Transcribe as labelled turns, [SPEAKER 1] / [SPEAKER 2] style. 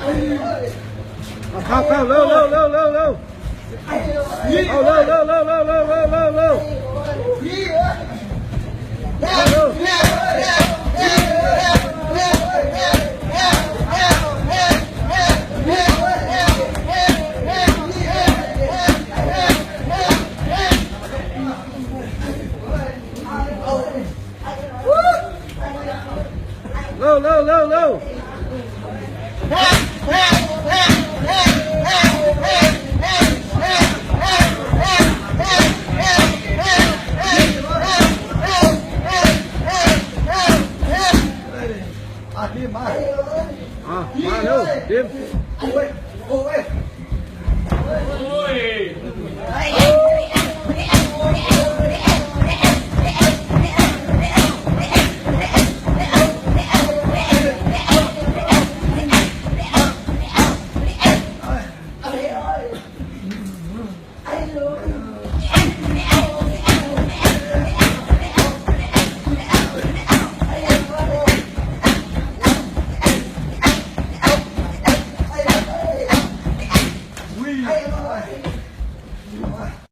[SPEAKER 1] เข้าเข้าเร็วเร็วเร็วเร็วเร็วเอาเร็วเร็วเร็วเร็วเร็วเร็วเร็วเร็วเร็วเร็วเร็วเร็ว
[SPEAKER 2] ดิ้ม
[SPEAKER 1] มา
[SPEAKER 2] อ่
[SPEAKER 3] Ui.